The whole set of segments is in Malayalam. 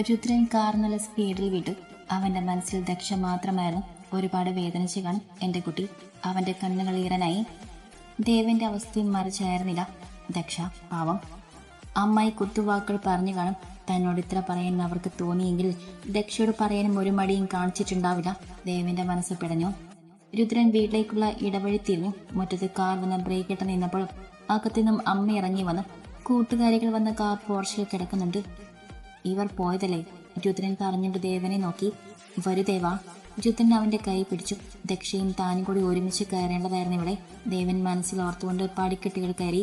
രുദ്രൻ കാർ നല്ല സ്പീഡിൽ വിട്ടു. അവന്റെ മനസ്സിൽ ദക്ഷ മാത്രമായിരുന്നു ഒരുപാട് വേദനിച്ച് കാണും എന്റെ കുട്ടി അവന്റെ കണ്ണുകൾ ഈറനായി. ദേവന്റെ അവസ്ഥയും മറിച്ചായിരുന്നില്ല. ദക്ഷ പാവം. അമ്മായി കുത്തുവാക്കുകൾ പറഞ്ഞു കാണും. തന്നോട് ഇത്ര പറയാൻ അവർക്ക് തോന്നിയെങ്കിൽ ദക്ഷയോട് പറയാനും ഒരു മടിയും കാണിച്ചിട്ടുണ്ടാവില്ല. ദേവന്റെ മനസ്സ് പിടഞ്ഞു. രുദ്രൻ വീട്ടിലേക്കുള്ള ഇടവഴി തിരിഞ്ഞു. മുറ്റത്ത് കാർ വന്ന് ബ്രേക്ക് ഇട്ട് നിന്നപ്പോൾ അകത്തുനിന്നും അമ്മ ഇറങ്ങി വന്ന് കൂട്ടുകാരികൾ വന്ന കാർ പോർച്ചിൽ കിടക്കുന്നുണ്ട്. ഇവർ പോയതല്ലേ? രുദ്രൻ പറഞ്ഞിട്ട് ദേവനെ നോക്കി. വരു ദേവാ. രുദ്രൻ അവന്റെ കൈ പിടിച്ചു. ദക്ഷയും താനും കൂടി ഒരുമിച്ച് കയറേണ്ടതായിരുന്നു ഇവിടെ. ദേവൻ മനസ്സിൽ ഓർത്തുകൊണ്ട് പടിക്കെട്ടുകൾ കയറി.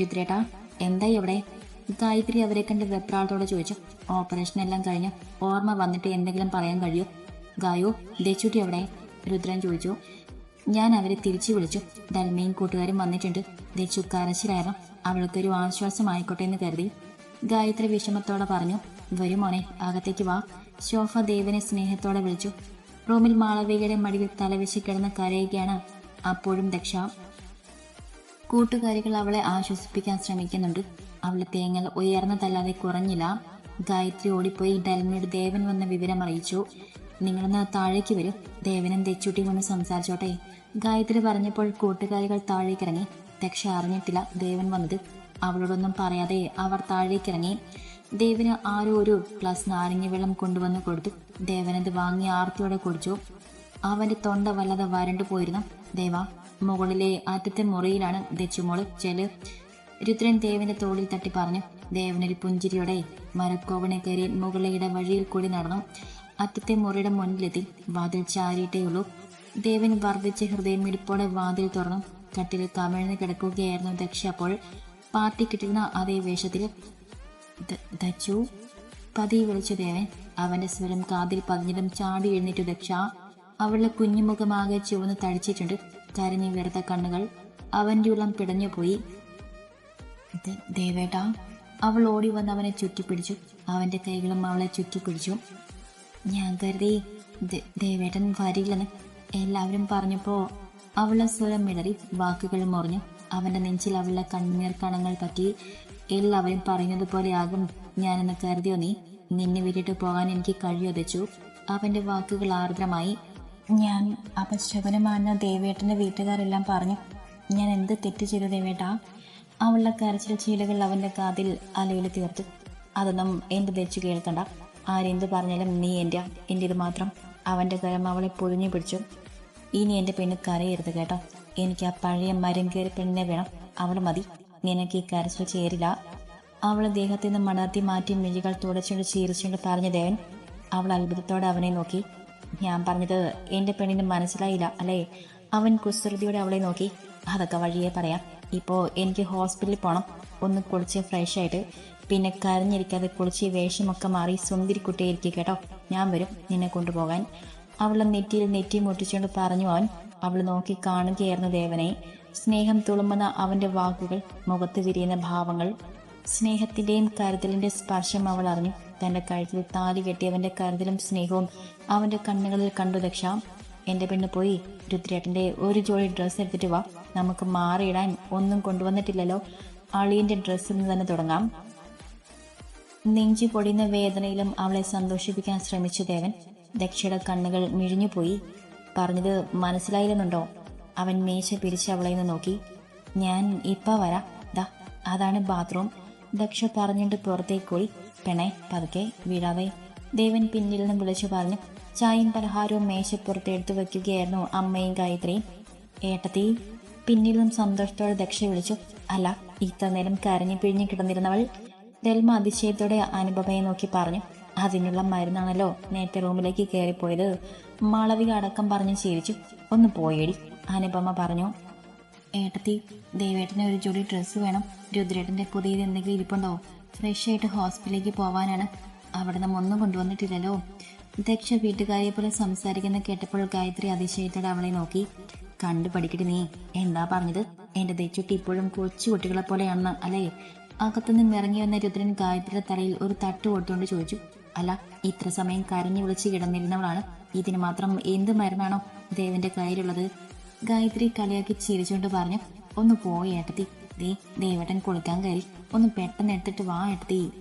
രുദ്രേട്ടാ എന്തായി അവിടെ? ഗായത്രി അവരെ കണ്ട് വെപ്രാളത്തോടെ ചോദിച്ചു. ഓപ്പറേഷൻ എല്ലാം കഴിഞ്ഞു. ഓർമ്മ വന്നിട്ട് എന്തെങ്കിലും പറയാൻ കഴിയോ? ഗായോ ദേച്ചുട്ടി എവിടെ? രുദ്രൻ ചോദിച്ചു. ഞാൻ അവരെ തിരിച്ചു വിളിച്ചു. ധൽമയും കൂട്ടുകാരും വന്നിട്ടുണ്ട്. ദേച്ചു കരച്ചിലായിരുന്നു. അവൾക്കൊരു ആശ്വാസമായിക്കോട്ടെ എന്ന് കരുതി. ഗായത്രി വിഷമത്തോടെ പറഞ്ഞു. വരും മോനെ അകത്തേക്ക് വാ. ശോഭ ദേവനെ സ്നേഹത്തോടെ വിളിച്ചു. റൂമിൽ മാളവികയുടെ മടിയിൽ തലവെച്ച് കിടന്ന് കരയുകയാണ് അപ്പോഴും ദക്ഷ. കൂട്ടുകാരികൾ അവളെ ആശ്വസിപ്പിക്കാൻ ശ്രമിക്കുന്നുണ്ട്. അവളെ തേങ്ങൽ ഉയർന്നതല്ലാതെ കുറഞ്ഞില്ല. ഗായത്രി ഓടിപ്പോയി ഡൽമിയുടെ ദേവൻ വന്ന വിവരം അറിയിച്ചു നിങ്ങളൊന്ന് താഴേക്ക് വരും. ദേവനും തെച്ചുട്ടി കൊണ്ട് സംസാരിച്ചോട്ടെ. ഗായത്രി പറഞ്ഞപ്പോൾ കൂട്ടുകാരികൾ താഴേക്കിറങ്ങി. ദക്ഷ അറിഞ്ഞിട്ടില്ല ദേവൻ വന്നത്. അവളോടൊന്നും പറയാതെ അവർ താഴേക്കിറങ്ങി. ദേവന് ആരോ ഒരു ഗ്ലാസ് നാരങ്ങ വെള്ളം കൊണ്ടുവന്ന് കൊടുത്തു. ദേവനത് വാങ്ങി ആർത്തിയോടെ കുടിച്ചു. അവന്റെ തൊണ്ട വല്ലാതെ വരണ്ടു പോയിരുന്നു. ദേവ മുകളിലെ അറ്റത്തെ മുറിയിലാണ് ദച്ചുമോൾ ചെൽ. രുദ്രൻ ദേവന്റെ തോളിൽ തട്ടി പറഞ്ഞു. ദേവനൊരു പുഞ്ചിരിയോടെ മരക്കോവണെ കയറി മുകളിലെ വഴിയിൽ കൂടി നടന്നു. അറ്റത്തെ മുറിയുടെ മുന്നിലെത്തി. വാതിൽ ചാരിയിട്ടേയുള്ളൂ ദേവൻ വർദ്ധിച്ച ഹൃദയമിടിപ്പോടെ വാതിൽ തുറന്നു. കട്ടിൽ കമിഴ്ന്ന് കിടക്കുകയായിരുന്നു ദക്ഷ അപ്പോൾ. പാർട്ടി കിട്ടുന്ന അതേ വേഷത്തിൽ ദച്ചു? പതിയെ വിളിച്ചു ദേവൻ. അവന്റെ സ്വരം കാതിൽ പതിഞ്ഞിടം ചാടി എഴുന്നേറ്റു ദക്ഷ. അവളുടെ കുഞ്ഞുമുഖമാകെ ചുവന്ന് തടിച്ചിട്ടുണ്ട് കരഞ്ഞു വെറുത കണ്ണുകൾ. അവന്റെ ഉള്ളം പിടഞ്ഞുപോയി പോയി. ദേവേട്ടാ. അവൾ ഓടി വന്ന് അവനെ ചുറ്റിപ്പിടിച്ചു. അവന്റെ കൈകളും അവളെ ചുറ്റിപ്പിടിച്ചു. ഞാൻ കരുതി ദേവേട്ടൻ വരില്ലെന്ന് എല്ലാവരും പറഞ്ഞപ്പോ അവളുടെ സ്വരം മിടറി വാക്കുകൾ മുറിഞ്ഞു. അവന്റെ നെഞ്ചിൽ അവളുടെ കണ്ണീർ കണങ്ങൾ പറ്റി എല്ലാവരും പറഞ്ഞതുപോലെ പോലെ ആകും ഞാനെന്ന് കരുതിയോ നീ? നിന്നെ വിട്ടിട്ട് പോകാൻ എനിക്ക് കഴിയൊതച്ചു അവന്റെ വാക്കുകൾ ആർദ്രമായി. ഞാൻ അപശകുനമാണെന്ന് ദേവേട്ടന്റെ വീട്ടുകാരെല്ലാം പറഞ്ഞു. ഞാൻ എന്ത് തെറ്റ് ചെയ്തു ദേവേട്ടാ? അവളുടെ കരച്ചിൽ ചീലകൾ അവന്റെ കാതിൽ അലയിൽ തീർത്തു. അതൊന്നും എന്ത് ധരിച്ചു കേൾക്കണ്ട. ആരെന്ത് പറഞ്ഞാലും നീ എന്റെ ഇത് മാത്രം. അവന്റെ കരം അവളെ പൊതിഞ്ഞു പിടിച്ചു. ഇനി എന്റെ പെണ്ണ് കരയരുത് കേട്ടോ. എനിക്ക് ആ പഴയ മരം കയറി പെണ്ണിനെ വേണം. അവൾ മതി. നിനക്ക് ഈ കരച്ചിൽ ചേരില്ല. അവൾ ദേഹത്തിൽ നിന്ന് മണർത്തി മാറ്റി മിഴികൾ തുടച്ചുകൊണ്ട് ചീരിച്ചുകൊണ്ട് പറഞ്ഞ ദേവൻ അവൾ അത്ഭുതത്തോടെ അവനെ നോക്കി. ഞാൻ പറഞ്ഞത് എന്റെ പെണ്ണിന് മനസ്സിലായില്ല അല്ലേ? അവൻ കുസൃതിയോടെ അവളെ നോക്കി. അതൊക്കെ വഴിയെ പറയാം. ഇപ്പോൾ എനിക്ക് ഹോസ്പിറ്റലിൽ പോകണം ഒന്ന് കുളിച്ച് ഫ്രഷ് ആയിട്ട്. പിന്നെ കരഞ്ഞിരിക്കാതെ കുളിച്ച് വേഷമൊക്കെ മാറി സുന്ദരി കുട്ടിയായിരിക്കും കേട്ടോ. ഞാൻ വരും നിന്നെ കൊണ്ടുപോകാൻ. അവളെ നെറ്റിയിൽ നെറ്റി മുട്ടിച്ചുകൊണ്ട് പറഞ്ഞു അവൻ അവൾ നോക്കി കാണുകയായിരുന്നു ദേവനെ. സ്നേഹം തുളുമ്പുന്ന അവന്റെ വാക്കുകൾ മുഖത്ത് വിരിയുന്ന ഭാവങ്ങൾ സ്നേഹത്തിന്റെയും കരുതലിന്റെ സ്പർശം അവൾ അറിഞ്ഞു. തന്റെ കഴുത്തിൽ താലി കെട്ടിയവന്റെ കരുതലും സ്നേഹവും അവന്റെ കണ്ണുകളിൽ കണ്ടു. ദക്ഷ എന്റെ പെണ്ണ് പോയി. രുദ്രേട്ടന്റെ ഒരു ജോഡി ഡ്രസ്സ് എടുത്തിട്ട് വാ. നമുക്ക് മാറിയിടാൻ ഒന്നും കൊണ്ടുവന്നിട്ടില്ലല്ലോ. അളിയന്റെ ഡ്രസ്സിൽ നിന്ന് തന്നെ തുടങ്ങാം. നെഞ്ചു പൊടിയുന്ന വേദനയിലും അവളെ സന്തോഷിപ്പിക്കാൻ ശ്രമിച്ചു ദേവൻ. ദക്ഷയുടെ കണ്ണുകൾ മിഴിഞ്ഞുപോയി. പറഞ്ഞത് മനസ്സിലായില്ലെന്നുണ്ടോ? അവൻ മേശ പിരിച്ച് അവളെ നിന്ന് നോക്കി. ഞാൻ ഇപ്പ വരാം. ദാ അതാണ് ബാത്റൂം. ദക്ഷ പറഞ്ഞിട്ട് പുറത്തേക്ക് പോയി. പെണെ പതുക്കെ വീഴാതെ. ദേവൻ പിന്നിൽ നിന്ന് വിളിച്ചു പറഞ്ഞു. ചായയും പലഹാരവും മേശപ്പുറത്ത് എടുത്തു വെക്കുകയായിരുന്നു അമ്മയും ഗായത്രിയും. ഏട്ടത്തി പിന്നിലും സന്തോഷത്തോടെ ദക്ഷ വിളിച്ചു. അല്ല ഇത്ര നേരം കരഞ്ഞു പിഴിഞ്ഞു കിടന്നിരുന്നവൾ? ദൽമ അതിശയത്തോടെ അനുപമയെ നോക്കി പറഞ്ഞു. അതിനുള്ള മരുന്നാണല്ലോ നേരത്തെ റൂമിലേക്ക് കയറിപ്പോയത്. മാളവിക അടക്കം പറഞ്ഞു ചിരിച്ചു ഒന്ന് പോയേടി. അനുപമ പറഞ്ഞു ഏട്ടത്തി ദേവേട്ടന് ഒരു ജോഡി ഡ്രസ്സ് വേണം. രുദ്രേട്ടന്റെ പുതിയത് എന്തെങ്കിലും ഇരിപ്പുണ്ടോ? ഫ്രഷ് ആയിട്ട് ഹോസ്പിറ്റലിലേക്ക് പോവാനാണ്. അവിടെ നിന്ന് ഒന്നും കൊണ്ടുവന്നിട്ടില്ലല്ലോ. ദക്ഷ വീട്ടുകാരെ പോലെ സംസാരിക്കുന്ന കേട്ടപ്പോൾ ഗായത്രി അതിശയത്തോടെ അവളെ നോക്കി. കണ്ടു പഠിക്കട്ടെ നീ. എന്താ പറഞ്ഞത്? എന്റെ ദച്ചുട്ടി ഇപ്പോഴും കൊച്ചു കുട്ടികളെ പോലെയാണെന്ന് അല്ലേ? അകത്തുനിന്ന് ഇറങ്ങി വന്ന രുദ്രൻ ഗായത്രിയുടെ തലയിൽ ഒരു തട്ട് കൊടുത്തുകൊണ്ട് ചോദിച്ചു. അല്ല ഇത്ര സമയം കരഞ്ഞു വിളിച്ച് കിടന്നിരുന്നവളാണ്. ഇതിന് മാത്രം എന്ത് മരുന്നാണോ ദേവന്റെ കയ്യിലുള്ളത്? ഗായത്രി കളിയാക്കി ചിരിച്ചുകൊണ്ട് പറഞ്ഞു ഒന്ന് പോയി ഏട്ടത്തി. ദേ ദേവട്ടൻ കുളിക്കാൻ കയറി. ഒന്ന് പെട്ടെന്ന് എടുത്തിട്ട് വാ ഏട്ടത്തി.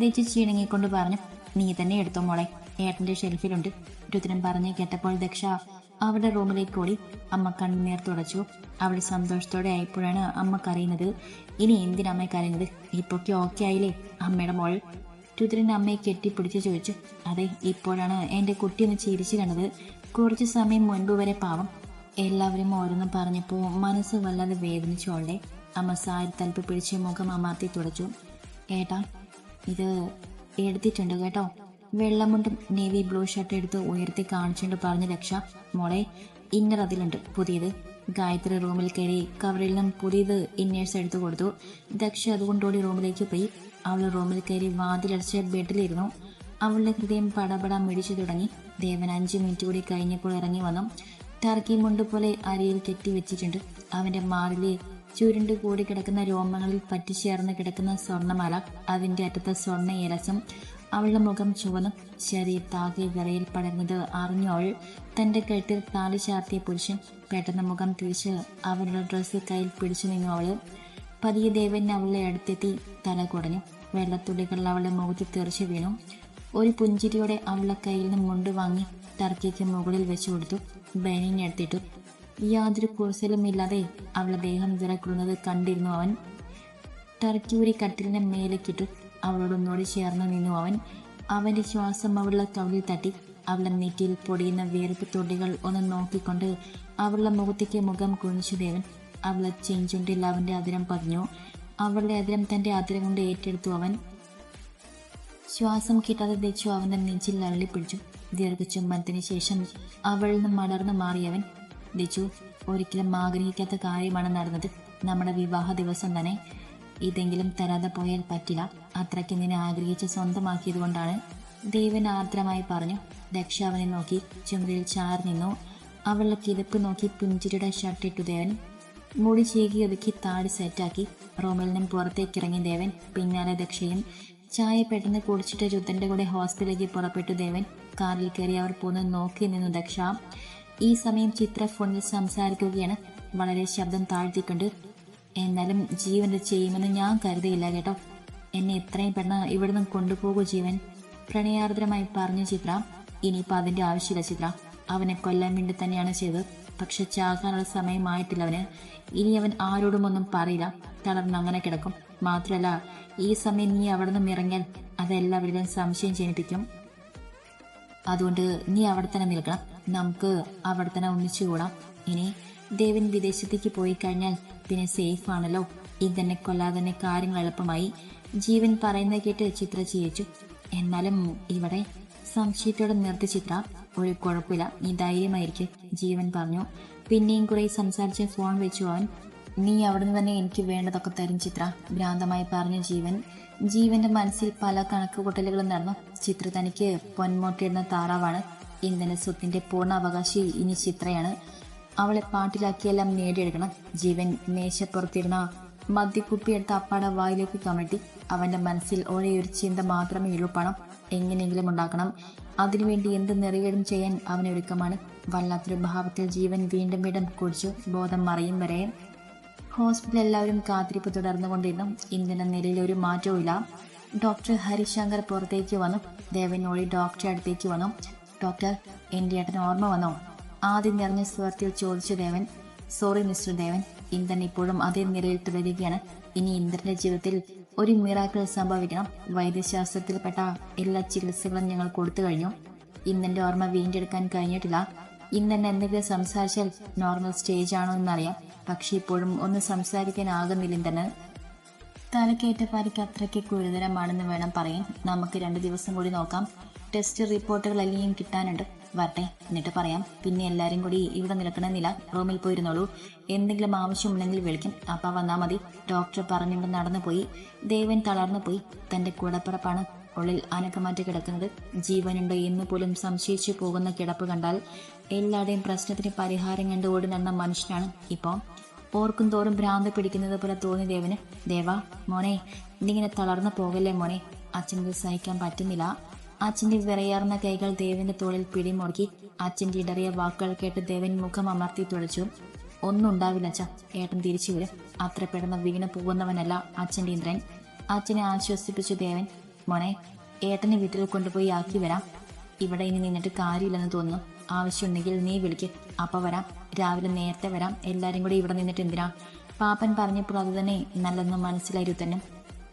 ദേച്ചി ചീണങ്ങിക്കൊണ്ട് പറഞ്ഞു നീ തന്നെ എടുത്തോ മോളെ. ഏട്ടന്റെ ഷെൽഫിലുണ്ട്. രുദ്രൻ പറഞ്ഞ് കേട്ടപ്പോൾ ദക്ഷ അവളുടെ റൂമിലേക്ക് ഓടി അമ്മ കണ്ണുനീർ തുടച്ചു. അവൾ സന്തോഷത്തോടെ ആയപ്പോഴാണ് അമ്മ കരയുന്നത്. ഇനി എന്തിനമ്മ കരയുന്നത്? ഇപ്പൊക്കെ ഓക്കെ ആയില്ലേ അമ്മയുടെ മോൾ? രുദ്രൻ അമ്മയെ കെട്ടിപ്പിടിച്ച് ചോദിച്ചു അതെ ഇപ്പോഴാണ് എന്റെ കുട്ടി ഒന്ന് ചിരിച്ചു കണ്ടത്. കുറച്ച് സമയം മുൻപ് വരെ പാവം. എല്ലാവരും ഓരോന്നും പറഞ്ഞപ്പോൾ മനസ്സ് വല്ലാതെ വേദനിച്ചോളെ അമ്മ സാരി തലപ്പ് പിടിച്ച് മുഖം അമർത്തി തുടച്ചു. ഏട്ടാ ഇത് എടുത്തിട്ടുണ്ട് കേട്ടോ. വെള്ളമുണ്ടും നേവി ബ്ലൂ ഷർട്ട് എടുത്ത് ഉയർത്തി കാണിച്ചുകൊണ്ട് പറഞ്ഞ രക്ഷ മോളെ ഇന്നർ അതിലുണ്ട്. പുതിയത്. ഗായത്രി റൂമിൽ കയറി കവറിൽ നിന്നും പുതിയത് ഇന്നേഴ്സ് എടുത്തു കൊടുത്തു. ദക്ഷ അതുകൊണ്ടോടി റൂമിലേക്ക് പോയി. അവൾ റൂമിൽ കയറി വാതിലടച്ച് ബെഡിലിരുന്നു. അവളുടെ ഹൃദയം പടപട മിടിച്ചു തുടങ്ങി. ദേവൻ അഞ്ച് മിനിറ്റ് കൂടി കഴിഞ്ഞപ്പോൾ ഇറങ്ങി വന്നു. ടർക്കി മുണ്ട് പോലെ അരിയിൽ കെട്ടി വെച്ചിട്ടുണ്ട്. അവന്റെ മാറിലെ ചുരുണ്ട് കൂടി കിടക്കുന്ന രോമങ്ങളിൽ പറ്റിച്ചേർന്ന് കിടക്കുന്ന സ്വർണമാല അതിന്റെ അറ്റത്തെ സ്വർണ ഇലസം അവളുടെ മുഖം ചുവന്നു ശരീരത്താകെ വിറയിൽ പടർന്നത് അറിഞ്ഞവൾ തന്റെ കെട്ടിൽ താലി ചാർത്തിയ പുരുഷൻ പെട്ടെന്ന് മുഖം തിരിച്ച് അവരുടെ ഡ്രസ്സ് കയ്യിൽ പിടിച്ചു നിന്നു. അവൾ പതിയെ ദേവൻ അവളെ അടുത്തെത്തി തല കുടഞ്ഞു. വെള്ളത്തുള്ളികൾ അവളുടെ മുഖത്ത് തെറിച്ചു വീണു. ഒരു പുഞ്ചിരിയോടെ അവളുടെ കയ്യിൽ നിന്ന് മുണ്ട് വാങ്ങി ടർക്കിക്ക് മുകളിൽ വെച്ചു കൊടുത്തു. ബനിനെടുത്തിട്ടു യാതൊരു കുറിസലും ഇല്ലാതെ അവളുടെ ദേഹം വിറക്കുന്നത് കണ്ടിരുന്നു അവൻ. ടർക്കി ഒരു കട്ടിലിനെ മേലേക്കിട്ടു. അവളോടൊന്നോട് ചേർന്ന് നിന്നു അവൻ. അവന്റെ ശ്വാസം അവളുടെ കവിളിൽ തട്ടി. അവളുടെ നെറ്റിയിൽ പൊടിയുന്ന വേർപ്പ് തൊടികൾ ഒന്ന് നോക്കിക്കൊണ്ട് അവളുടെ മുഖത്തേക്ക് മുഖം കുനിച്ചു ദേവൻ. അവളെ ചെഞ്ചുണ്ടിൽ അവന്റെ അതിരം പതിഞ്ഞു. അവളുടെ അതിരം തന്റെ അതിരം കൊണ്ട് ഏറ്റെടുത്തു അവൻ. ശ്വാസം കിട്ടാതെ ദച്ചു അവന്റെ നെഞ്ചിൽ അള്ളിപ്പിടിച്ചു. ദീർഘചുംബനത്തിന് ശേഷം അവളിൽ നിന്ന് മലർന്നു മാറിയവൻ ദച്ചു ഒരിക്കലും ആഗ്രഹിക്കാത്ത കാര്യമാണ് നടന്നത്. നമ്മുടെ വിവാഹ ദിവസം തന്നെ ഇതെങ്കിലും തരാതെ പോയാൽ പറ്റില്ല. അത്രയ്ക്ക് നിന്നെ ആഗ്രഹിച്ച് സ്വന്തമാക്കിയത് കൊണ്ടാണ് ദേവൻ ആർദ്രമായി പറഞ്ഞു. ദക്ഷ അവനെ നോക്കി ചുമരിൽ ചാർ നിന്നു. അവളുടെ കിതപ്പ് നോക്കി പിഞ്ചിരിയുടെ ഷർട്ടിട്ടു ദേവൻ. മുടി ചീകി ഒതുക്കി താടി സെറ്റാക്കി റൂമിൽ നിന്നും പുറത്തേക്കിറങ്ങി ദേവൻ. പിന്നാലെ ദക്ഷയും ചായ പെട്ടെന്ന് കുടിച്ചിട്ട് രുദ്രന്റെ കൂടെ ഹോസ്പിറ്റലിലേക്ക് പുറപ്പെട്ടു ദേവൻ. കാറിൽ കയറി അവർ പോന്ന് നോക്കി നിന്നു ദക്ഷ. ഈ സമയം ചിത്ര ഫോണിൽ സംസാരിക്കുകയാണ്. വളരെ ശബ്ദം താഴ്ത്തിക്കൊണ്ട് എന്നാലും ജീവൻ ചെയ്യുമെന്ന് ഞാൻ കരുതിയില്ല കേട്ടോ. എന്നെ എത്രയും പെട്ടെന്ന് ഇവിടുന്ന് കൊണ്ടുപോകൂ ജീവൻ പ്രണയാർദ്രമായി പറഞ്ഞു ചിത്ര. ഇനിയിപ്പോൾ അതിന്റെ ആവശ്യമില്ല ചിത്ര. അവനെ കൊല്ലാൻ വേണ്ടി തന്നെയാണ് ചെയ്തത്. പക്ഷെ ചാകാനുള്ള സമയമായിട്ടില്ല അവന്. ഇനി അവൻ ആരോടും ഒന്നും പറയില്ല. തളർന്ന് അങ്ങനെ കിടക്കും. മാത്രമല്ല ഈ സമയം നീ അവിടെ നിന്ന് ഇറങ്ങിയാൽ അതെല്ലാവരിലും സംശയം ജനിപ്പിക്കും. അതുകൊണ്ട് നീ അവിടെ തന്നെ നിൽക്കണം. നമുക്ക് അവിടെ തന്നെ ഒന്നിച്ചുകൂടാം ഇനി ദേവൻ വിദേശത്തേക്ക് പോയി കഴിഞ്ഞാൽ പിന്നെ സേഫ് ആണല്ലോ. ഇതെന്നെ കൊല്ലാതെ തന്നെ കാര്യങ്ങൾ എളുപ്പമായി. ജീവൻ പറയുന്നത് കേട്ട് ചിത്ര ചെയ്യിച്ചു എന്നാലും ഇവിടെ സംശയത്തോടെ നിർത്തി ചിത്ര. ഒരു കുഴപ്പമില്ല. നീ ധൈര്യമായിരിക്കും ജീവൻ പറഞ്ഞു. പിന്നെയും കുറെ സംസാരിച്ച് ഫോൺ വെച്ചു അവൻ. നീ അവിടുന്ന് തന്നെ എനിക്ക് വേണ്ടതൊക്കെ തരും ചിത്ര. ഭ്രാന്തമായി പറഞ്ഞു ജീവൻ. ജീവന്റെ മനസ്സിൽ പല കണക്കുകൂട്ടലുകളും നടന്നു. ചിത്ര തനിക്ക് പൊന്മോട്ടിടുന്ന താറാവാണ്. ഇന്ധന സ്വത്തിന്റെ പൂർണ അവകാശി ഇനി ചിത്രയാണ്. അവളെ പാട്ടിലാക്കിയെല്ലാം നേടിയെടുക്കണം. ജീവൻ മേശപ്പുറത്തിരുന്ന മദ്യക്കുപ്പി എടുത്ത് അപ്പാടെ വായിലേക്ക് കമഴ്ത്തി അവന്റെ മനസ്സിൽ ഒരേ ഒരു ചിന്ത മാത്രമേ ഉള്ളൂ. പണം എങ്ങനെയെങ്കിലും ഉണ്ടാക്കണം. അതിനുവേണ്ടി എന്ത് നിറവേടും ചെയ്യാൻ അവനൊരുക്കമാണ്. വല്ലാത്തൊരു ഭാവത്തിൽ ജീവൻ വീണ്ടും വീണ്ടും കുടിച്ചു. ബോധം മറിയും വരെ ഹോസ്പിറ്റലിൽ എല്ലാവരും കാത്തിരിപ്പ് തുടർന്നുകൊണ്ടിരുന്നു. ഇന്ധന നിലയിൽ ഒരു മാറ്റവുമില്ല. ഡോക്ടർ ഹരിശങ്കർ പുറത്തേക്ക് വന്നു. ദേവനോടി ഡോക്ടറെ അടുത്തേക്ക് വന്നു. ഡോക്ടർ എന്റെ ഏട്ടന് ഓർമ്മ വന്നോ? ആദ്യം നിറഞ്ഞ സ്വരത്തിൽ ചോദിച്ചു ദേവൻ. Sorry mister Devan. ഇന്ദ്രൻ ഇപ്പോഴും അതേ നിലയിൽ തുടരുകയാണ്. ഇനി ഇന്ദ്രന്റെ ജീവിതത്തിൽ ഒരു മിറാക്കിൾ സംഭവിക്കണം. വൈദ്യശാസ്ത്രത്തിൽപ്പെട്ട എല്ലാ ചികിത്സകളും ഞങ്ങൾ കൊടുത്തു കഴിഞ്ഞു. ഇന്ദ്രന്റെ ഓർമ്മ വീണ്ടെടുക്കാൻ കഴിഞ്ഞിട്ടില്ല. ഇന്ദ്രൻ എന്തെങ്കിലും സംസാരിച്ചാൽ നോർമൽ സ്റ്റേജ് ആണോ എന്നറിയാം. പക്ഷെ ഇപ്പോഴും ഒന്ന് സംസാരിക്കാനാകുന്നില്ല തന്നെ തലക്കേറ്റ പരിക്ക് അത്രയ്ക്ക് ഗുരുതരമാണെന്ന് വേണം പറയാൻ. നമുക്ക് രണ്ട് ദിവസം കൂടി നോക്കാം. ടെസ്റ്റ് റിപ്പോർട്ടുകൾ എല്ലാം കിട്ടാനുണ്ട്. വരട്ടെ എന്നിട്ട് പറയാം. പിന്നെ എല്ലാവരും കൂടി ഇവിടെ നിൽക്കണമെന്നില്ല റൂമിൽ പോയിരുന്നോളൂ. എന്തെങ്കിലും ആവശ്യമുണ്ടെങ്കിൽ വിളിക്കും. അപ്പം വന്നാൽ മതി. ഡോക്ടർ പറഞ്ഞുകൊണ്ട് നടന്നു പോയി. ദേവൻ തളർന്നു പോയി. തന്റെ കൂടപ്പിറപ്പാണ് ഉള്ളിൽ അനക്കമാറ്റി കിടക്കുന്നത്. ജീവനുണ്ടോ എന്ന് പോലും സംശയിച്ചു പോകുന്ന കിടപ്പ് കണ്ടാൽ എല്ലാവരുടെയും പ്രശ്നത്തിന് പരിഹാരം കണ്ട് ഓടി നടന്ന മനുഷ്യനാണ് ഇപ്പോൾ ഓർക്കും തോറും ഭ്രാന്ത് പിടിക്കുന്നത് പോലെ തോന്നി ദേവന്. ദേവ മോനെ നീങ്ങനെ തളർന്നു പോകല്ലേ മോനെ? അച്ഛനത് സഹിക്കാൻ പറ്റുന്നില്ല. അച്ഛന്റെ വിറയാർന്ന കൈകൾ ദേവന്റെ തോളിൽ പിടിമുറുക്കി അച്ഛന്റെ ഇടറിയ വാക്കുകൾ കേട്ട് ദേവൻ മുഖം അമർത്തി തുളച്ചു. ഒന്നും ഉണ്ടാവില്ല അച്ഛ ഏട്ടൻ തിരിച്ചു വരും. അത്ര പെട്ടെന്ന് വീണ് പോകുന്നവനല്ല അച്ഛന്റെ ഇന്ദ്രൻ. അച്ഛനെ ആശ്വസിപ്പിച്ചു ദേവൻ. മോനെ ഏട്ടനെ വീട്ടിൽ കൊണ്ടുപോയി ആക്കി വരാം. ഇവിടെ ഇനി നിന്നിട്ട് കാര്യമില്ലെന്ന് തോന്നുന്നു. ആവശ്യമുണ്ടെങ്കിൽ നീ വിളിക്ക്. അപ്പം വരാം. രാവിലെ നേരത്തെ വരാം. എല്ലാവരും കൂടി ഇവിടെ നിന്നിട്ട് എന്തിനാ? പാപ്പൻ പറഞ്ഞപ്പോൾ അത് തന്നെ നല്ലെന്ന് മനസ്സിലായി രുത്തനും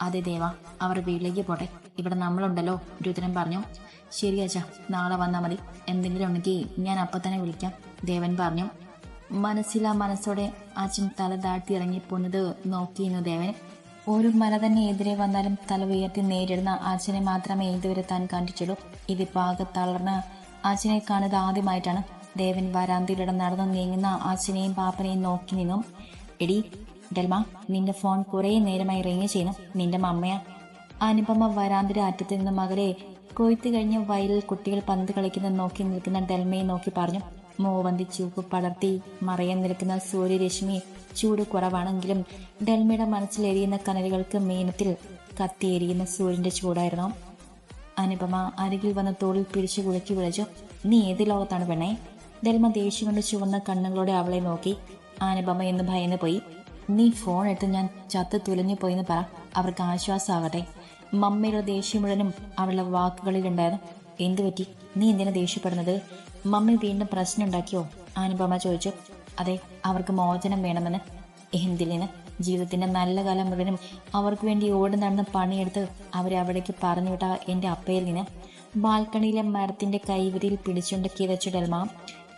അതെ ദേവ അവർ വീട്ടിലേക്ക് പോട്ടെ. ഇവിടെ നമ്മളുണ്ടല്ലോ രുദ്രൻ പറഞ്ഞു. ശരി അച്ഛ നാളെ വന്നാൽ മതി. എന്തെങ്കിലും ഉണ്ടെങ്കിൽ ഞാൻ അപ്പം തന്നെ വിളിക്കാം ദേവൻ പറഞ്ഞു. മനസ്സിലാ മനസ്സോടെ അച്ഛൻ തല താഴ്ത്തി ഇറങ്ങിപ്പോന്നത് നോക്കിയിരുന്നു ദേവൻ. ഒരു മല തന്നെ എതിരെ വന്നാലും തല ഉയർത്തി നേരിടുന്ന അച്ഛനെ മാത്രമേ ഇതുവരെ താൻ കണ്ടിട്ടുള്ളൂ. ഇതിപ്പോൾ ആകെ അച്ഛനെ കാണുന്നത് ആദ്യമായിട്ടാണ്. ദേവൻ വരാന്തിയിലൂടെ നടന്നു നീങ്ങുന്ന അച്ഛനെയും പാപ്പനെയും നോക്കി നിന്നും എടി ഡൽമ നിന്റെ ഫോൺ കുറേ നേരമായി റിങ് ചെയ്യുന്നു. നിന്റെ മമ്മയാ. അനുപമ വരാന്തിയുടെ അറ്റത്ത് നിന്ന് മകളെ കൊയ്ത്ത് കഴിഞ്ഞ് വയലിൽ കുട്ടികൾ പന്ത് കളിക്കുന്ന നോക്കി നിൽക്കുന്ന ഡൽമയെ നോക്കി പറഞ്ഞു മൂവന്തി ചൂപ്പ് പടർത്തി മറയാൻ നിൽക്കുന്ന സൂര്യരശ്മി ചൂട് കുറവാണെങ്കിലും ഡൽമയുടെ മനസ്സിൽ എരിയുന്ന കനലുകൾക്ക് മീനത്തിൽ കത്തിയെരിയുന്ന സൂര്യന്റെ ചൂടായിരുന്നു. അനുപമ അരികിൽ വന്ന തോളിൽ പിടിച്ചു കുഴക്കി വിളിച്ചു. നീ ഏത് ലോകത്താണ് പെണ്ണേ? ദൽമ ദേഷ്യം കൊണ്ട് ചുവന്ന കണ്ണുകളോടെ അവളെ നോക്കി. അനുപമ എന്ന് ഭയന്ന് പോയി. നീ ഫോൺ എടുത്ത് ഞാൻ ചത്ത് തുലഞ്ഞു പോയെന്ന് പറ. അവർക്ക് ആശ്വാസമാകട്ടെ. മമ്മയുടെ ദേഷ്യം മുഴുവനും അവളുടെ വാക്കുകളിലുണ്ടായിരുന്നു എന്തു പറ്റി? നീ എന്തിനാ ദേഷ്യപ്പെടുന്നത്? മമ്മി വീണ്ടും പ്രശ്നം ഉണ്ടാക്കിയോ? അനുപമ ചോദിച്ചു. അതെ അവർക്ക് മോചനം വേണമെന്ന്. എന്തിന് ജീവിതത്തിന്റെ നല്ല കാലം മുഴുവനും അവർക്ക് വേണ്ടി ഓടി നടന്ന് പണിയെടുത്ത് അവരെ അവിടേക്ക് പറഞ്ഞു വിട്ട എന്റെ അപ്പയിൽ നിന്ന് ബാൽക്കണിയിലെ മരത്തിന്റെ കൈവരിയിൽ പിടിച്ചുകൊണ്ട് കിതച്ചു ഡെൽമ.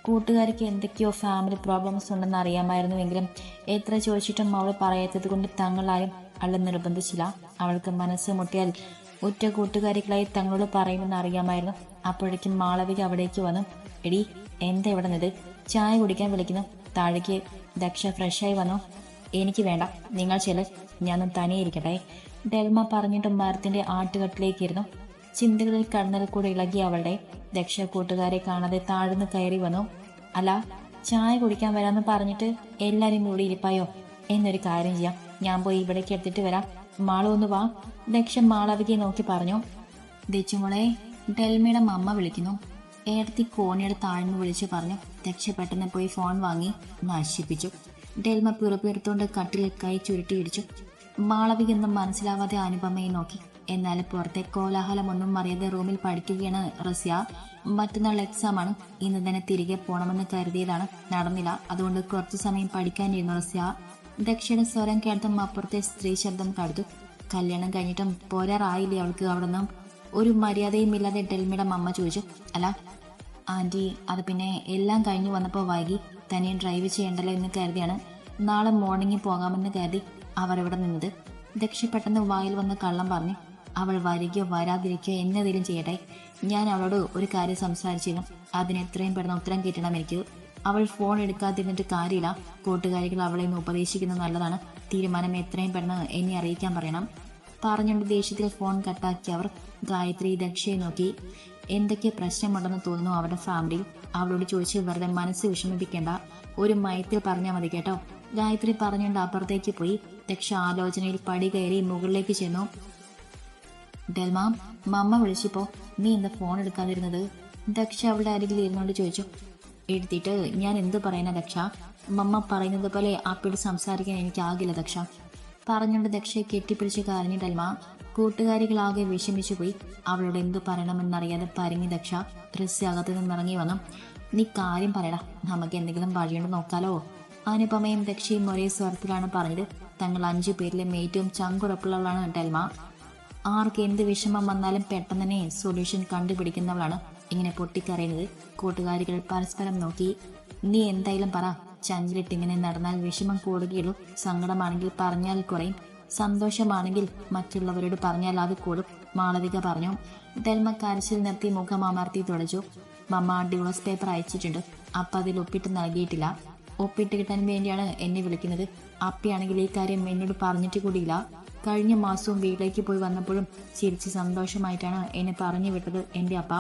കൂട്ടുകാർക്ക് എന്തൊക്കെയോ ഫാമിലി പ്രോബ്ലംസ് ഉണ്ടെന്ന് അറിയാമായിരുന്നുവെങ്കിലും എത്ര ചോദിച്ചിട്ടും അവൾ പറയാത്തത് കൊണ്ട് തങ്ങളാരും അവളെ നിർബന്ധിച്ചില്ല. അവൾക്ക് മനസ്സ് മുട്ടിയാൽ ഒറ്റ കൂട്ടുകാരികളായി തങ്ങളോട് പറയുമെന്ന് അറിയാമായിരുന്നു. അപ്പോഴേക്കും മാളവിക അവിടേക്ക് വന്നു. എടി എന്താ ഇവിടെ നിന്നത്? ചായ കുടിക്കാൻ വിളിക്കുന്നു. താഴേക്ക് ദക്ഷ ഫ്രഷായി വന്നു. എനിക്ക് വേണ്ട. നിങ്ങൾ ചില ഞാനും തനിയെ ഇരിക്കട്ടെ ഡെൽമ പറഞ്ഞിട്ട് മരത്തിന്റെ ആട്ടുകട്ടിലേക്കിരുന്നു. ചിന്തകളിൽ കണ്ണൽ കൂടെ ഇളകി അവളുടെ ദക്ഷ കൂട്ടുകാരെ കാണാതെ താഴ്ന്നു കയറി വന്നു. അല്ല ചായ കുടിക്കാൻ വരാമെന്ന് പറഞ്ഞിട്ട് എല്ലാരും കൂടി ഇരിപ്പായോ? എന്നൊരു കാര്യം ചെയ്യാം. ഞാൻ പോയി ഇവിടേക്ക് എടുത്തിട്ട് വരാം. മാളു ഒന്ന് വാ. ദക്ഷ മാളവികയെ നോക്കി പറഞ്ഞു. ദച്ചുമോളെ ഡെൽമയുടെ മമ്മ വിളിക്കുന്നു. ഏടത്തി കോണിയുടെ താഴ്ന്നു വിളിച്ചു പറഞ്ഞു. ദക്ഷ പെട്ടെന്ന് പോയി ഫോൺ വാങ്ങി നശിപ്പിച്ചു. ഡെൽമ പിറപ്പിയെടുത്തുകൊണ്ട് കട്ടിൽ കൈ മാളവിക ഒന്നും മനസ്സിലാവാതെ അനുപമയെ നോക്കി. എന്നാൽ പുറത്തെ കോലാഹലമൊന്നും അറിയാതെ റൂമിൽ പഠിക്കുകയാണ് റസ്യ. മറ്റന്നാൾ എക്സാം ആണ് ഇന്ന് തന്നെ തിരികെ പോണമെന്ന് കരുതിയതാണ് നടന്നില്ല. അതുകൊണ്ട് കുറച്ചു സമയം പഠിക്കാനിരുന്നു റസ്യ. ദക്ഷിണ സ്വരം കേട്ടും അപ്പുറത്തെ സ്ത്രീ ശബ്ദം കടുത്തു കല്യാണം കഴിഞ്ഞിട്ടും പോരാറായില്ലേ അവൾക്ക് അവിടെ നിന്നും ഒരു മര്യാദയും ഇല്ലാതെ ഡെൽമിയുടെ അമ്മ ചോദിച്ചു. അല്ല ആന്റി അത് പിന്നെ എല്ലാം കഴിഞ്ഞ് വന്നപ്പോൾ വൈകി തനിയെ ഡ്രൈവ് ചെയ്യണ്ടല്ലോ എന്ന് കരുതിയാണ് നാളെ മോർണിംഗിൽ പോകാമെന്ന് കരുതി അവരവിടെ നിന്നത്. ദക്ഷി പെട്ടെന്ന് വായിൽ വന്ന് കള്ളം പറഞ്ഞു അവൾ വരികയോ വരാതിരിക്കുകയോ എന്നതിലും ചെയ്യട്ടെ. ഞാൻ അവളോട് ഒരു കാര്യം സംസാരിച്ചിരുന്നു. അതിന് എത്രയും പെട്ടെന്ന് ഉത്തരം കിട്ടണം എനിക്ക്. അവൾ ഫോൺ എടുക്കാതിരുന്നിട്ട് കാര്യമില്ല. കൂട്ടുകാരികൾ അവളെ ഒന്ന് ഉപദേശിക്കുന്നത് നല്ലതാണ്. തീരുമാനം എത്രയും പെട്ടെന്ന് എന്നെ അറിയിക്കാൻ പറയണം. പറഞ്ഞുകൊണ്ട് ദേഷ്യത്തിൽ ഫോൺ കട്ടാക്കി അവർ ഗായത്രി ദക്ഷയെ നോക്കി. എന്തൊക്കെ പ്രശ്നമുണ്ടെന്ന് തോന്നുന്നു അവരുടെ ഫാമിലിയിൽ അവളോട് ചോദിച്ച് വെറുതെ മനസ്സ് വിഷമിപ്പിക്കേണ്ട. ഒരു മയത്തിൽ പറഞ്ഞാൽ മതി കേട്ടോ. ഗായത്രി പറഞ്ഞുകൊണ്ട് അപ്പുറത്തേക്ക് പോയി. ദക്ഷ ആലോചനയിൽ പടി കയറി മുകളിലേക്ക് ചെന്നു. ഡെൽമാം മമ്മ വിളിച്ചപ്പോ. നീ എന്താ ഫോൺ എടുക്കാതിരുന്നത്? ദക്ഷ അവളുടെ അരികിൽ ഇരുന്നോണ്ട് ചോദിച്ചു. എഴുതിയിട്ട് ഞാൻ എന്ത് പറയുന്ന ദക്ഷ? മമ്മ പറയുന്നത് പോലെ അപ്പിയോട് സംസാരിക്കാൻ എനിക്കാകില്ല ദക്ഷ. പറഞ്ഞുകൊണ്ട് ദക്ഷയെ കെട്ടിപ്പിടിച്ച് കരഞ്ഞു. ഡെൽമ കൂട്ടുകാരികളാകെ വിഷമിച്ചു പോയി അവളോട് എന്തു പറയണമെന്നറിയാതെ പരങ്ങി ദക്ഷ അകത്ത് നിന്നിറങ്ങി വന്നു. നീ കാര്യം പറയടാ. നമുക്ക് എന്തെങ്കിലും വഴിയുണ്ട് നോക്കാലോ. അനുപമയും ദക്ഷയും ഒരേ സ്വരത്തിലാണ് പറഞ്ഞത്. തങ്ങൾ അഞ്ചു പേരിലും ഏറ്റവും ചങ്കുറപ്പുള്ളവളാണ് ഡെൽമ ആർക്ക് എന്ത് വിഷമം വന്നാലും പെട്ടെന്ന് തന്നെ സൊല്യൂഷൻ കണ്ടുപിടിക്കുന്നവളാണ് ഇങ്ങനെ പൊട്ടിക്കറിയുന്നത് കൂട്ടുകാരികൾ പരസ്പരം നോക്കി. നീ എന്തായാലും പറ. ചങ്കിലിട്ട് ഇങ്ങനെ നടന്നാൽ വിഷമം കൂടുകയുള്ളൂ. സങ്കടമാണെങ്കിൽ പറഞ്ഞാൽ കുറയും. സന്തോഷമാണെങ്കിൽ മറ്റുള്ളവരോട് പറഞ്ഞാൽ അത് കൂടും മാളവിക പറഞ്ഞു. തെൽമ കരച്ചിൽ നിർത്തി മുഖം അമർത്തി തുടച്ചു. മമ്മ ഡിവോഴ്സ് പേപ്പർ അയച്ചിട്ടുണ്ട്. അപ്പ അതിൽ ഒപ്പിട്ട് നൽകിയിട്ടില്ല. ഒപ്പിട്ട് കിട്ടാൻ വേണ്ടിയാണ് എന്നെ വിളിക്കുന്നത്. അപ്പയാണെങ്കിൽ ഈ കാര്യം എന്നോട് പറഞ്ഞിട്ട് കൂടിയില്ല. കഴിഞ്ഞ മാസവും വീട്ടിലേക്ക് പോയി വന്നപ്പോഴും ചിരിച്ച് സന്തോഷമായിട്ടാണ് എന്നെ പറഞ്ഞു വിട്ടത് എന്റെ അപ്പ.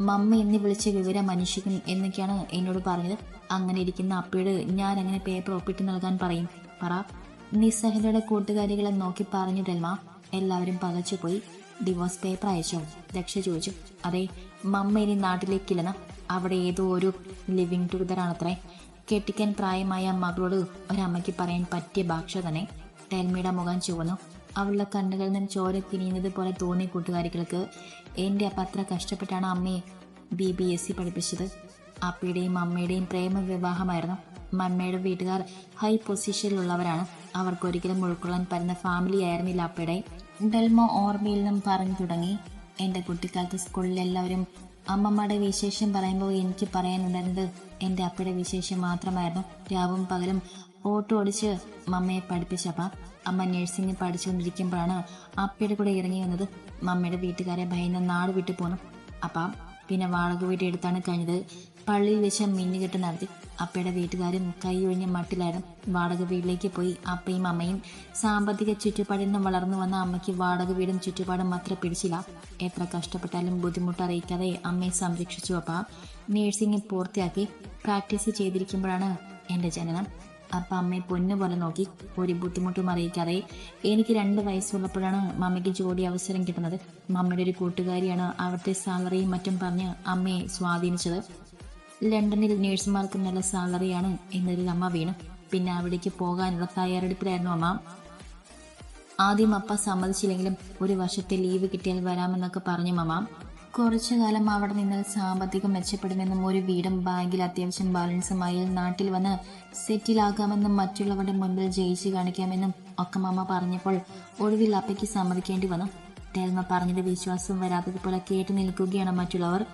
മമ്മ എന്നെ വിളിച്ച വിവരം അന്വേഷിക്കും എന്നൊക്കെയാണ് എന്നോട് പറഞ്ഞത്. അങ്ങനെ ഇരിക്കുന്ന അപ്പയോട് ഞാൻ അങ്ങനെ പേപ്പർ ഒപ്പിട്ട് നൽകാൻ പറയും? പറ. നിസ്സഹലയുടെ കൂട്ടുകാരികളെ നോക്കി പറഞ്ഞു ഡെൽമ എല്ലാവരും പകച്ചുപോയി. ഡിവോഴ്സ് പേപ്പർ അയച്ചോ. ദക്ഷ ചോദിച്ചു. അതെ മമ്മ ഇനി നാട്ടിലേക്കില്ലെന്ന്. അവിടെ ഏതോ ഒരു ലിവിങ് ടുഗദറാണത്രേ കെട്ടിക്കാൻ പ്രായമായ മകളോട് ഒരമ്മയ്ക്ക് പറയാൻ പറ്റിയ ഭാഷ തന്നെ. ഡെൽമയുടെ മുഖം ചുവന്നു. അവളുടെ കണ്ണുകളിൽ നിന്ന് ചോര തിരിയുന്നത് പോലെ തോന്നിയ കൂട്ടുകാരികൾക്ക് എന്റെ അപ്പ അത്ര കഷ്ടപ്പെട്ടാണ് അമ്മയെ ബി ബി എസ് സി പഠിപ്പിച്ചത്. അപ്പയുടെയും അമ്മയുടെയും പ്രേമ വിവാഹമായിരുന്നു മമ്മയുടെ വീട്ടുകാർ ഹൈ പൊസിഷനിലുള്ളവരാണ് അവർക്കൊരിക്കലും ഉൾക്കൊള്ളാൻ പറ്റുന്ന ഫാമിലി ആയിരുന്നില്ല അപ്പയുടെ ഡെൽമോ ഓർമ്മയിൽ നിന്നും പറഞ്ഞു തുടങ്ങി. എന്റെ കുട്ടിക്കാലത്ത് സ്കൂളിൽ എല്ലാവരും അമ്മമ്മയുടെ വിശേഷം പറയുമ്പോൾ എനിക്ക് പറയാനുണ്ടായിരുന്നത് എന്റെ അപ്പയുടെ വിശേഷം മാത്രമായിരുന്നു. രാവും പകലും ഓട്ടോ ഓടിച്ച് മമ്മയെ പഠിപ്പിച്ചപ്പ അമ്മ നഴ്സിംഗ് പഠിച്ചുകൊണ്ടിരിക്കുമ്പോഴാണ് അപ്പയുടെ കൂടെ ഇറങ്ങി വന്നത്. മമ്മയുടെ വീട്ടുകാരെ ഭയന്ന് നാട് വിട്ടു പോന്നു. അപ്പം പിന്നെ വാടക വീട് എടുത്താണ് കഴിഞ്ഞത്. പള്ളിയിൽ വെച്ച് മിന്നുകെട്ട് നടത്തി. അപ്പയുടെ വീട്ടുകാരും കൈയൊഴിഞ്ഞ മട്ടിലായിരുന്നു. വാടക വീട്ടിലേക്ക് പോയി അപ്പയും അമ്മയും. സാമ്പത്തിക ചുറ്റുപാടിൽ നിന്നും വളർന്നു വന്ന അമ്മയ്ക്ക് വാടക വീടും ചുറ്റുപാടും മാത്രം പിടിച്ചില്ല. എത്ര കഷ്ടപ്പെട്ടാലും ബുദ്ധിമുട്ട് അറിയിക്കാതെ അമ്മയെ സംരക്ഷിച്ചു അപ്പ. നേഴ്സിംഗ് പൂർത്തിയാക്കി പ്രാക്ടീസ് ചെയ്തിരിക്കുമ്പോഴാണ് എന്റെ ജനനം. അപ്പ അമ്മയെ പൊന്നു പോലെ നോക്കി. ഒരു ബുദ്ധിമുട്ടും അറിയിക്കാതെ എനിക്ക് രണ്ട് വയസ്സുള്ളപ്പോഴാണ് മമ്മയ്ക്ക് ജോലി അവസരം കിട്ടുന്നത്. മമ്മയുടെ ഒരു കൂട്ടുകാരിയാണ് അവിടുത്തെ സാലറിയും മറ്റും പറഞ്ഞ് അമ്മയെ സ്വാധീനിച്ചത്. ലണ്ടനിൽ നേഴ്സുമാർക്ക് നല്ല സാലറിയാണ് എന്നതിൽ അമ്മ വീണു. പിന്നെ അവിടേക്ക് പോകാനുള്ള തയ്യാറെടുപ്പിലായിരുന്നു അമ്മ. ആദ്യം അപ്പ സമ്മതിച്ചില്ലെങ്കിലും ഒരു വർഷത്തെ ലീവ് കിട്ടിയാൽ വരാമെന്നൊക്കെ പറഞ്ഞു മമ്മ കുറച്ചു കാലം അവിടെ നിന്ന് സാമ്പത്തികം മെച്ചപ്പെടുമെന്നും ഒരു വീടും ബാങ്കിൽ അത്യാവശ്യം ബാലൻസുമായി നാട്ടിൽ വന്ന് സെറ്റിലാകാമെന്നും മറ്റുള്ളവരുടെ മുൻപിൽ ജയിച്ചു കാണിക്കാമെന്നും ഒക്കെ അമ്മ പറഞ്ഞപ്പോൾ ഒടുവിൽ അപ്പയ്ക്ക് സമ്മതിക്കേണ്ടി വന്നു. തേൽമ പറഞ്ഞത് വിശ്വാസം വരാത്തതുപോലെ കേട്ടു നിൽക്കുകയാണ് മറ്റുള്ളവർ.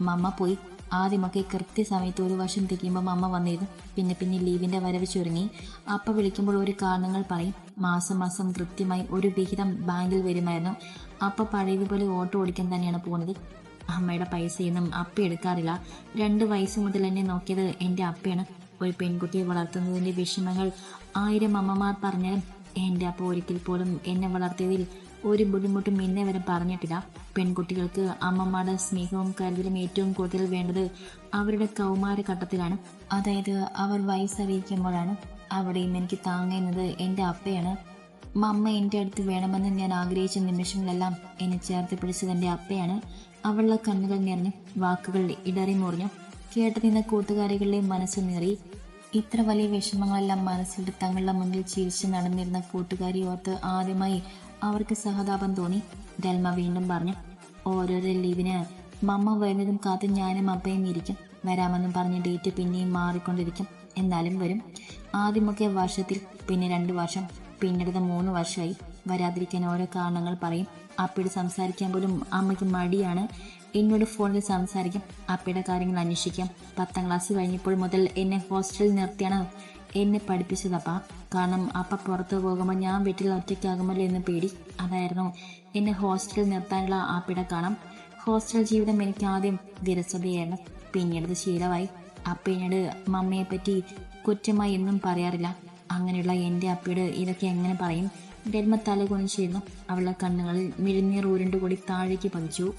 മമ്മ പോയി ആദ്യമൊക്കെ കൃത്യസമയത്ത് ഒരു വർഷം തികയുമ്പം അമ്മ വന്നിരുന്നു. പിന്നെ പിന്നെ ലീവിന്റെ വരവ് ചുരുങ്ങി അപ്പ വിളിക്കുമ്പോൾ ഒരു കാരണങ്ങൾ പറയും. മാസം മാസം കൃത്യമായി ഒരു വിഹിതം ബാങ്കിൽ വരുമായിരുന്നു. അപ്പ പഴയതുപോലെ ഓട്ടോ ഓടിക്കാൻ തന്നെയാണ് പോകുന്നത്. അമ്മയുടെ പൈസയൊന്നും അപ്പ എടുക്കാറില്ല. രണ്ട് വയസ്സ് മുതൽ എന്നെ നോക്കിയത് എന്റെ അപ്പയാണ്. ഒരു പെൺകുട്ടിയെ വളർത്തുന്നതിന്റെ വിഷമങ്ങൾ ആയിരം അമ്മമാർ പറഞ്ഞാലും എന്റെ അപ്പ ഒരിക്കൽ പോലും എന്നെ വളർത്തിയതിൽ ഒരു ബുദ്ധിമുട്ടും ഇന്നേ വരെ പറഞ്ഞിട്ടില്ല. പെൺകുട്ടികൾക്ക് അമ്മമാരുടെ സ്നേഹവും കരുതലും ഏറ്റവും കൂടുതൽ വേണ്ടത് അവരുടെ കൗമാരഘട്ടത്തിലാണ്. അതായത് അവർ വയസ്സറിയിക്കുമ്പോഴാണ്. അവിടെയും എനിക്ക് താങ്ങുന്നത് എന്റെ അപ്പയാണ്. മമ്മ എന്റെ അടുത്ത് വേണമെന്ന് ഞാൻ ആഗ്രഹിച്ച നിമിഷങ്ങളെല്ലാം എന്നെ ചേർത്ത് പിടിച്ചത് എന്റെ അപ്പയാണ്. അവളുടെ കണ്ണുകൾ നിറഞ്ഞു വാക്കുകൾ ഇടറി മുറിഞ്ഞു. കേട്ട് നിന്ന കൂട്ടുകാരികളുടെ മനസ്സ് നിറി ഇത്ര വലിയ വിഷമങ്ങളെല്ലാം മനസ്സിൽ തങ്ങളുടെ മുന്നിൽ ചിരിച്ച് നടന്നിരുന്ന കൂട്ടുകാരി ഓർത്ത് ആദ്യമായി അവർക്ക് സഹതാപം തോന്നി. ഡൽമ വീണ്ടും പറഞ്ഞു ഓരോരോ ലീവിന് മമ്മ വരുന്നതും കാത്ത് ഞാനും അപ്പയും ഇരിക്കും. വരാമെന്നും പറഞ്ഞ് ഡേറ്റ് പിന്നെയും മാറിക്കൊണ്ടിരിക്കും. എന്നാലും വരും. ആദ്യമൊക്കെ വർഷത്തിൽ പിന്നെ രണ്ട് വർഷം പിന്നീട് മൂന്ന് വർഷമായി. വരാതിരിക്കാൻ ഓരോ കാരണങ്ങൾ പറയും. അപ്പയോട് സംസാരിക്കാൻ പോലും അമ്മയ്ക്ക് മടിയാണ്. എന്നോട് ഫോണിൽ സംസാരിക്കും. അപ്പയുടെ കാര്യങ്ങൾ അന്വേഷിക്കാം. പത്താം ക്ലാസ് കഴിഞ്ഞപ്പോൾ മുതൽ എന്നെ ഹോസ്റ്റലിൽ നിർത്തിയാണ്. എന്നെ പഠിപ്പിച്ചതപ്പ കാരണം അപ്പ പുറത്ത് പോകുമ്പോൾ ഞാൻ വീട്ടിൽ ഒറ്റയ്ക്കാകുമല്ലോ എന്ന് പേടി. അതായിരുന്നു എന്നെ ഹോസ്റ്റലിൽ നിർത്താനുള്ള ആപ്പിടെ കാണാം ഹോസ്റ്റൽ ജീവിതം എനിക്ക് ആദ്യം വിരസതയായിരുന്നു. പിന്നീട് ശീലമായി. അപ്പ എന്നോട് മമ്മയെ പറ്റി കുറ്റമായി എന്നും പറയാറില്ല. അങ്ങനെയുള്ള എന്റെ അപ്പയോട് ഇതൊക്കെ എങ്ങനെ പറയും? ഡെൽമ തല കുണിച്ചിരുന്നു അവളുടെ കണ്ണുകളിൽ മിഴിനീർ ഉരുണ്ടുകൂടി താഴേക്ക് പതിച്ചു.